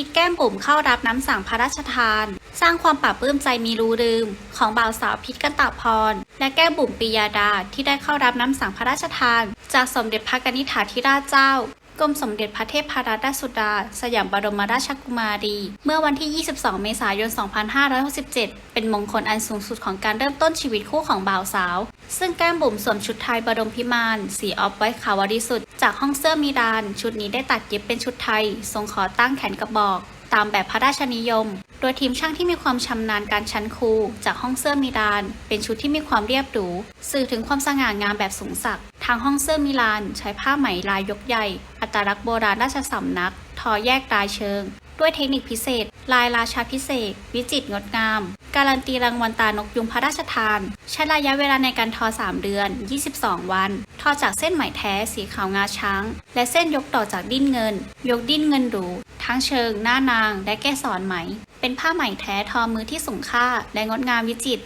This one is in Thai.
ทิศแก้มบุ๋มเข้ารับน้ำสั่งพระราชทาน สร้างความปลาบปลื้มใจมีรู้ลืม ของบ่าวสาวพิษกันตะพร และแก้มบุ๋มปิยาดาที่ได้เข้ารับน้ำสั่งพระราชทาน จากสมเด็จพระกนิษฐาธิราชเจ้ากรมสมเด็จพระเทพรัตนราชสุดา สยามบรมราชกุมารี เมื่อวันที่ 22 เมษายน 2567 เป็นมงคลอันสูงสุดของการเริ่มต้นชีวิตคู่ของบ่าวสาว ซึ่งแก้มบุ๋มสวมชุดไทยบรมพิมาน สีออฟไว้ขาวบริสุทธิ์ จากห้องเสื้อมีดาน ชุดนี้ได้ตัดเย็บเป็นชุดไทย ทรงขอตั้งแขนกระบอก ตามแบบพระราชนิยม โดยทีมช่างที่มีความชำนาญการชั้นครูจากห้องเสื้อมีดาน เป็นชุดที่มีความเรียบหรูสื่อถึงความสง่างามแบบสูงสักทางห้องเสื้อมิลาน ใช้ผ้าไหมลายยกใหญ่ อัตลักษณ์โบราณราชสำนัก ทอแยกลายเชิง ด้วยเทคนิคพิเศษ ลายราชาพิเศษ วิจิตรงดงาม การันตีรางวัลตานกยุงพระราชทาน ใช้ระยะเวลาในการทอ 3 เดือน 22 วัน ทอจากเส้นไหมแท้สีขาวงาช้าง และเส้นยกต่อจากดิ้นเงิน ยกดิ้นเงินหรูทั้งเชิง หน้านาง และแก้สอนไหม เป็นผ้าไหมแท้ทอมือที่สูงค่า และงดงามวิจิตร